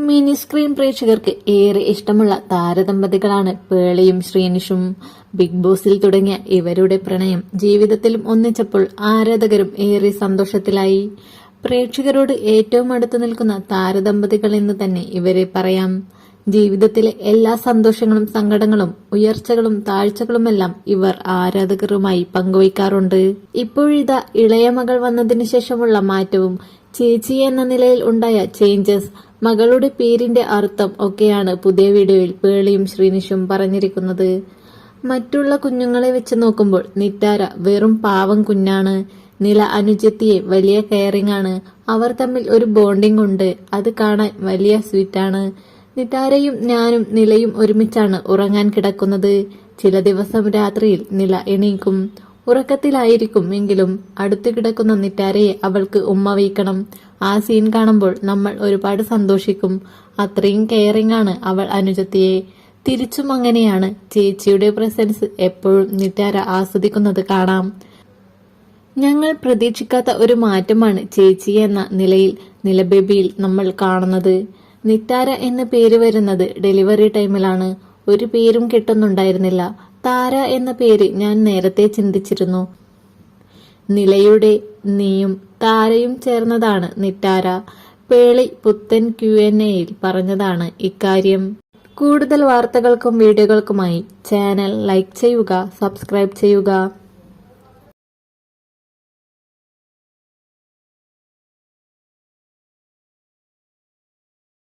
Mini screen പ്രേക്ഷകർക്ക് ഏറെ ഇഷ്ടമുള്ള താരദമ്പതികളാണ് പേളയും ശ്രീനിഷും. ബിഗ് ബോസിൽ തുടങ്ങിയ ഇവരുടെ പ്രണയം ജീവിതത്തിലും ഒന്നിച്ചപ്പോൾ ആരാധകരും ഏറെ സന്തോഷത്തിലായി. പ്രേക്ഷകരോട് ഏറ്റവും അടുത്തു നിൽക്കുന്ന താരദമ്പതികൾ എന്ന് തന്നെ ഇവരെ പറയാം. ജീവിതത്തിലെ എല്ലാ സന്തോഷങ്ങളും സങ്കടങ്ങളും ഉയർച്ചകളും താഴ്ചകളുമെല്ലാം ഇവർ ആരാധകരുമായി പങ്കുവയ്ക്കാറുണ്ട്. ഇപ്പോഴിതാ ഇളയ മകൾ വന്നതിനു ശേഷമുള്ള മാറ്റവും ചേച്ചി എന്ന നിലയിൽ ഉണ്ടായ ചേഞ്ചസ് മകളുടെ പേരിന്റെ അർത്ഥം ഒക്കെയാണ് പുതിയ വീഡിയോയിൽ പേളിയും ശ്രീനിഷും പറഞ്ഞിരിക്കുന്നത്. മറ്റുള്ള കുഞ്ഞുങ്ങളെ വെച്ച് നോക്കുമ്പോൾ നിറ്റാര വെറും പാവം കുഞ്ഞാണ്. നില അനുജത്തിയെ വലിയ കെയറിംഗ് ആണ്. അവർ തമ്മിൽ ഒരു ബോണ്ടിംഗ് ഉണ്ട്. അത് കാണാൻ വലിയ സ്വീറ്റാണ് നിതാരയും ഞാനും നിലയും ഒരുമിച്ചാണ് ഉറങ്ങാൻ കിടക്കുന്നത്. ചില ദിവസം രാത്രിയിൽ നില എണീക്കും. ഉറക്കത്തിലായിരിക്കും എങ്കിലും അടുത്തു കിടക്കുന്ന നിറ്റാരയെ അവൾക്ക് ഉമ്മ വയ്ക്കണം. ആ സീൻ കാണുമ്പോൾ നമ്മൾ ഒരുപാട് സന്തോഷിക്കും. അത്രയും കെയറിംഗ് ആണ് അവൾ അനുജത്തിയെ. തിരിച്ചും അങ്ങനെയാണ് ചേച്ചിയുടെ പ്രസൻസ് എപ്പോഴും നിറ്റാര ആസ്വദിക്കുന്നത് കാണാം. ഞങ്ങൾ പ്രതീക്ഷിക്കാത്ത ഒരു മാറ്റമാണ് ചേച്ചി എന്ന നിലയിൽ നിലബേബിയിൽ നമ്മൾ കാണുന്നത്. നിത്താര എന്ന് പേര് വരുന്നത് ഡെലിവറി ടൈമിലാണ്. ഒരു പേരും കിട്ടുന്നുണ്ടായിരുന്നില്ല. താര എന്ന പേര് ഞാൻ നേരത്തെ ചിന്തിച്ചിരുന്നു. നിലയുടെ നീയും താരയും ചേർന്നതാണ് നിറ്റാര പേളി പുത്തൻ ക്യു എൻ എയിൽ പറഞ്ഞതാണ് ഇക്കാര്യം. കൂടുതൽ വാർത്തകൾക്കും വീഡിയോകൾക്കുമായി ചാനൽ ലൈക്ക് ചെയ്യുക സബ്സ്ക്രൈബ് ചെയ്യുക.